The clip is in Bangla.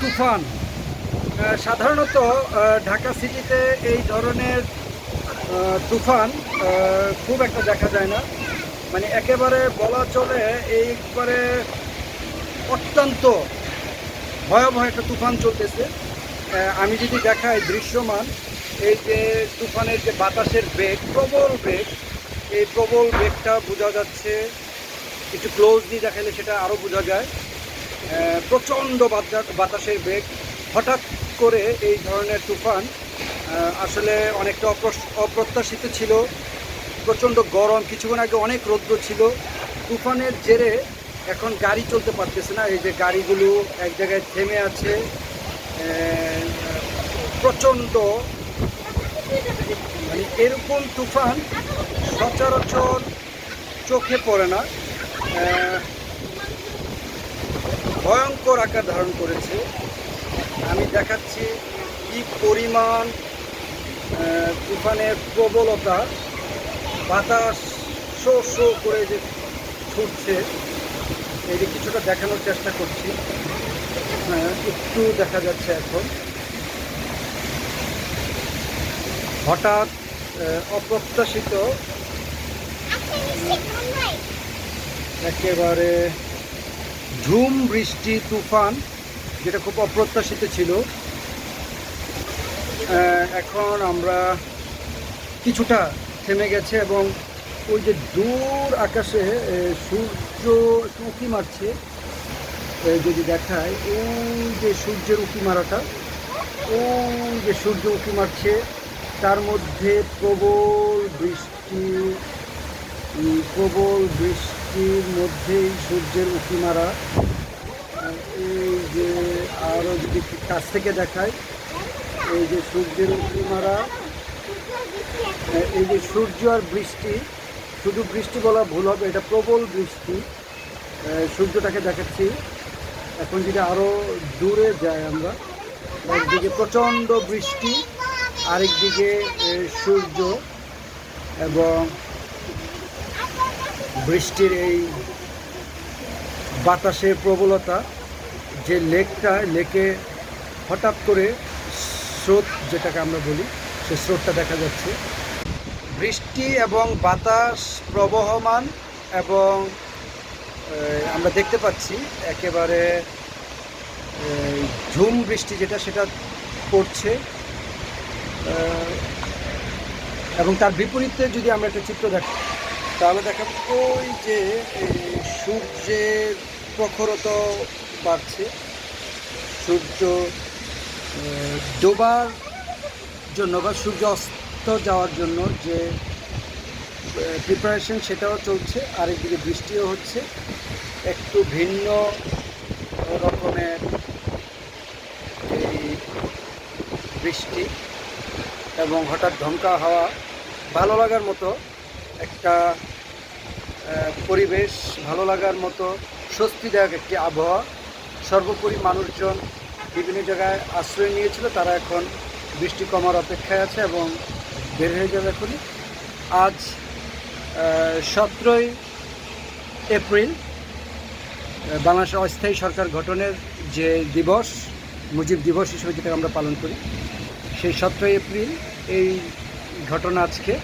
তুফান। সাধারণত ঢাকা সিটিতে এই ধরনের তুফান খুব একটা দেখা যায় না। মানে একেবারে বলা চলে, এইবারে অত্যন্ত ভয়াবহ একটা তুফান চলতেছে। আমি যদি দেখাই দৃশ্যমান, এই যে তুফানের যে বাতাসের বেগ, প্রবল বেগ, এই প্রবল বেগটা বোঝা যাচ্ছে, একটু ক্লোজলি দেখালে সেটা আরও বোঝা যায়। প্রচণ্ড বাতা- বাতাসের বেগ। হঠাৎ করে এই ধরনের তুফান আসলে অনেকটা অপ্রত্যাশিত ছিল। প্রচণ্ড গরম, কিছুক্ষণ আগে অনেক রৌদ্র ছিল। তুফানের জেরে এখন গাড়ি চলতে পারতেছে না। এই যে গাড়িগুলো এক জায়গায় থেমে আছে প্রচণ্ড। মানে এরকম তুফান সচরাচর চোখে পড়ে না। ভয়ঙ্কর আকার ধারণ করেছে। আমি দেখাচ্ছি কি পরিমাণ তুফানের প্রবলতা। বাতাস শো শো করে যে ছুটছে এই যে কিছুটা দেখানোর চেষ্টা করছি। একটু দেখা যাচ্ছে এখন। হঠাৎ অপ্রত্যাশিত একেবারে ঝুম বৃষ্টি তুফান, যেটা খুব অপ্রত্যাশিত ছিল। এখন আমরা কিছুটা থেমে গেছে এবং ওই যে দূর আকাশে সূর্য একটু উঁকি মারছে যদি দেখায়, ওই যে সূর্যের উঁকি মারাটা, ওই যে সূর্য উঁকি মারছে, তার মধ্যে প্রবল বৃষ্টি, প্রবল প্রবল বৃষ্টির মধ্যেই সূর্যের উঁকি মারা। এই যে আরও যদি কাছ থেকে দেখায় এই যে সূর্যের উঁকি মারা, এই যে সূর্য আর বৃষ্টি, শুধু বৃষ্টি বলা ভুল হবে, এটা প্রবল বৃষ্টি। সূর্যটাকে দেখাচ্ছি। এখন যদি আরও দূরে যাই আমরা, একদিকে প্রচণ্ড বৃষ্টি, আরেকদিকে সূর্য এবং বৃষ্টির এই বাতাসের প্রবলতা, যে লেকটা, লেকে হঠাৎ করে স্রোত যেটাকে আমরা বলি, সে স্রোতটা দেখা যাচ্ছে। বৃষ্টি এবং বাতাস প্রবহমান এবং আমরা দেখতে পাচ্ছি একেবারে ঝুম বৃষ্টি যেটা, সেটা পড়ছে। এবং তার বিপরীতে যদি আমরা একটা চিত্র দেখি তাহলে দেখাব ওই যে সূর্যের প্রখরতা বাড়ছে। সূর্য ডোবার জন্য বা সূর্য অস্ত যাওয়ার জন্য যে প্রিপারেশন সেটাও চলছে, আরেকদিকে বৃষ্টিও হচ্ছে। একটু ভিন্ন রকমের এই বৃষ্টি এবং হঠাৎ ধমকা হাওয়া ভালো লাগার মতো একটা পরিবেশ ভালো লাগার মতো স্বস্তিদায়ক একটি আবহাওয়া। সর্বোপরি মানুষজন বিভিন্ন জায়গায় আশ্রয় নিয়েছিল, তারা এখন বৃষ্টি কমার অপেক্ষায় আছে এবং বের হয়ে যাবে এখনই। আজ সতেরোই এপ্রিল বাংলাদেশের অস্থায়ী সরকার গঠনের যে দিবস, মুজিব দিবস হিসেবে যেটা আমরা পালন করি, সেই সতেরোই এপ্রিল এই ঘটনা আজকে।